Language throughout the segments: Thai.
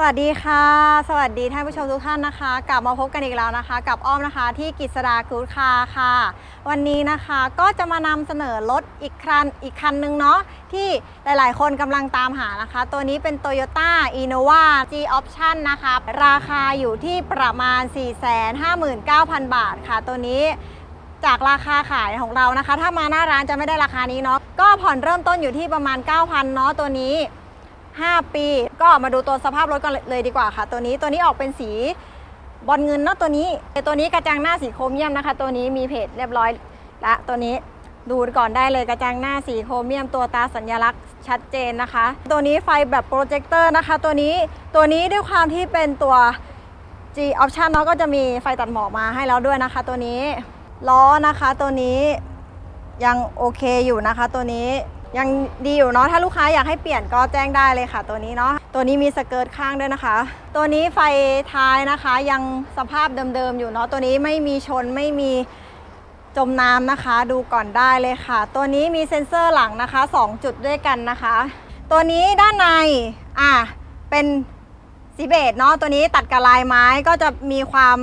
สวัสดีค่ะ สวัสดีท่านผู้ชมทุกท่านนะคะ กลับมาพบกันอีกแล้วนะคะ กับอ้อมนะคะที่กิษดากูดคาค่ะ วันนี้นะคะก็จะมานำเสนอรถอีกคันอีกคันหนึ่งเนาะที่หลายๆ คนกำลังตามหานะคะ ตัวนี้เป็น Toyota Innova G Option นะคะราคาอยู่ที่ประมาณ 459,000 บาทค่ะ ตัวนี้จากราคาขายของเรานะคะ ถ้ามาหน้าร้านจะไม่ได้ราคานี้เนาะก็ผ่อนเริ่มต้นอยู่ที่ประมาณ 9,000เนาะตัวนี้ 5 ปี ก็มาดูตัวสภาพรถกันเลยดีกว่าค่ะ ตัวนี้ตัวนี้ออกเป็นสีบอลเงินเนาะตัวนี้ตัวนี้กระจังหน้าสีโครเมียมนะคะ ตัวนี้มีเพจเรียบร้อยละตัวนี้ดูก่อนได้เลยกระจังหน้าสีโครเมียมตัวตาสัญลักษณ์ชัดเจนนะคะ ตัวนี้ไฟแบบโปรเจคเตอร์นะคะ ตัวนี้ตัวนี้ด้วยความที่เป็นตัว G option เนาะก็จะมีไฟตัดหมอกมาให้แล้วด้วยนะคะ ตัวนี้ล้อนะคะตัวนี้ยังโอเคอยู่นะคะ ตัวนี้ ยังดีอยู่เนาะถ้าลูกค้าอยากให้เปลี่ยนก็แจ้งได้เลยค่ะ ตัวนี้เนาะตัวนี้มีสเกิร์ตข้างด้วยนะคะ ตัวนี้ไฟท้ายนะคะยังสภาพเดิมๆอยู่เนาะตัวนี้ไม่มีชนไม่มีจมน้ำนะคะ ดูก่อนได้เลยค่ะ ตัวนี้มีเซ็นเซอร์หลังนะคะ 2 จุดด้วยกันนะคะ ตัวนี้ด้านในอะเป็นสีเบจเนาะตัวนี้ตัดกับลายไม้ก็จะมีความ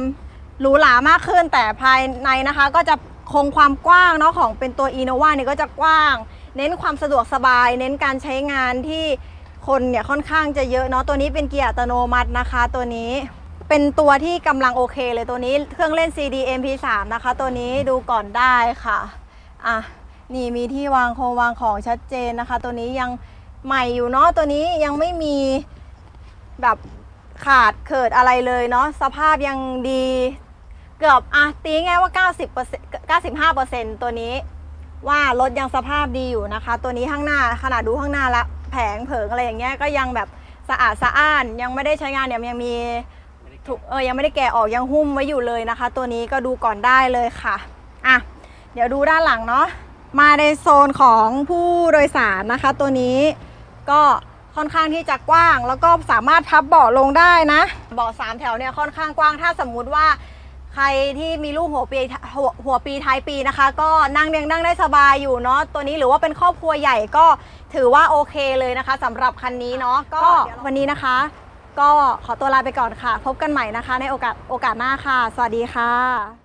หรูหรามากขึ้นแต่ภายในนะคะ ก็จะคงความกว้างเนาะของเป็นตัว Innova เนี่ยก็จะกว้าง เน้นความสะดวกสบาย เน้นการใช้งานที่คนเนี่ยค่อนข้างจะเยอะเนาะตัวนี้เป็นเกียร์อัตโนมัตินะคะ ตัวนี้เป็นตัวที่กำลังโอเคเลยตัวนี้เครื่องเล่น CD MP3 นะคะ ตัวนี้ดูก่อนได้ค่ะอะนี่มีที่วางโครงวางของชัดเจนนะคะ ตัวนี้ยังใหม่อยู่เนาะตัวนี้ยังไม่มีแบบขาดเขิดอะไรเลยเนาะสภาพยังดีเกือบอะตีง่ายว่า 90% 95%ตัวนี้ ว่ารถยังสภาพดีอยู่นะคะ ตัวนี้ข้างหน้าขนาดดูข้างหน้าละแผงเผิงอะไรอย่างเงี้ยก็ยังแบบสะอาดสะอ้านยังไม่ได้ใช้งานเนี่ยยังมีถูกเออยังไม่ได้แกะออกยังหุ้มไว้อยู่เลยนะคะ ตัวนี้ก็ดูก่อนได้เลยค่ะอะเดี๋ยวดูด้านหลังเนาะมาในโซนของผู้โดยสารนะคะ ตัวนี้ก็ค่อนข้างที่จะกว้าง แล้วก็สามารถพับเบาะลงได้นะเบาะสามแถวเนี่ยค่อนข้างกว้างถ้าสมมุติว่า ใครที่มีลูกหัวปีหัวหัวปีท้ายปีนะคะ ก็นั่งเรียงนั่งได้สบายอยู่เนาะตัวนี้หรือว่าเป็นครอบครัวใหญ่ก็ถือว่าโอเคเลยนะคะสำหรับคันนี้เนาะก็วันนี้นะคะ ก็ขอตัวลาไปก่อนค่ะ พบกันใหม่นะคะ ในโอกาสโอกาสหน้าค่ะ สวัสดีค่ะ